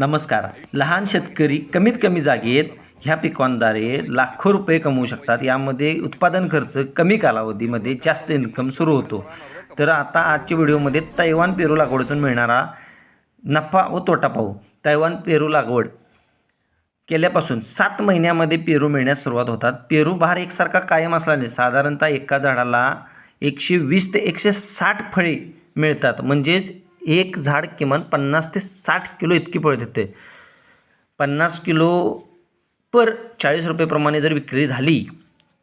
नमस्कार. लहान शेतकरी कमीत कमी जागेत ह्या पिकांद्वारे लाखो रुपये कमवू शकतात. यामध्ये उत्पादन खर्च कमी कालावधीमध्ये जास्त इन्कम सुरू होतो. तर आता आजच्या व्हिडिओमध्ये तैवान पेरू लागवडीतून मिळणारा नफा व तोटा पाहू. तैवान पेरू लागवड केल्यापासून सात महिन्यामध्ये पेरू मिळण्यास सुरुवात होतात. पेरू बहार एकसारखा कायम असल्याने साधारणतः एका झाडाला एकशे वीस ते एकशे साठ फळे मिळतात. म्हणजेच एक झाड किमान पन्नास ते साठ किलो इतकी फळ देते पन्नास किलो पर चाळीस रुपयेप्रमाणे जर विक्री झाली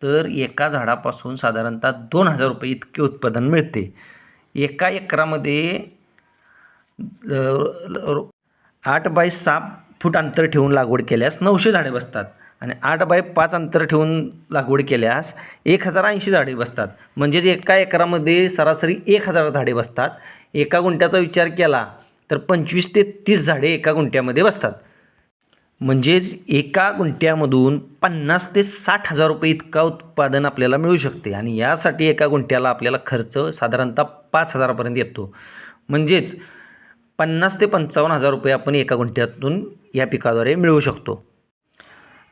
तर एका झाडापासून साधारणतः दोन हजार रुपये इतके उत्पादन मिळते. एका एकरामध्ये आठ बाय सहा फूट अंतर ठेवून लागवड केल्यास नऊशे झाडे बसतात. आणि आठ बाय पाच अंतर ठेवून लागवड केल्यास एक हजार ऐंशी झाडे बसतात. म्हणजेच एका एकरामध्ये सरासरी एक हजार झाडे बसतात. एका गुंट्याचा विचार केला तर पंचवीस ते तीस झाडे एका गुंट्यामध्ये बसतात. म्हणजेच एका गुंट्यामधून पन्नास ते साठ हजार रुपये इतका उत्पादन आपल्याला मिळू शकते आणि यासाठी एका गुंट्याला आपल्याला खर्च साधारणतः पाच हजारापर्यंत येतो. म्हणजेच पन्नास ते पंचावन्न हजार रुपये आपण एका गुंठ्यातून या पिकाद्वारे मिळवू शकतो.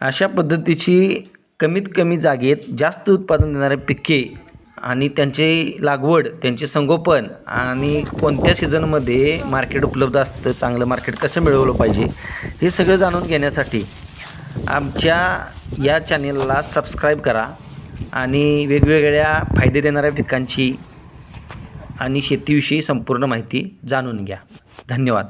अशा पद्धतीची कमीत कमी जागेत जास्त उत्पादन देणारे पिके आणि त्यांची लागवड त्यांचे संगोपन आणि कोणत्या सीझनमध्ये मार्केट उपलब्ध असतं चांगलं मार्केट कसं मिळवलं पाहिजे हे सगळं जाणून घेण्यासाठी आमच्या या चॅनेलला सबस्क्राईब करा आणि वेगवेगळ्या फायदे देणाऱ्या पिकांची आणि शेतीविषयी संपूर्ण माहिती जाणून घ्या. धन्यवाद.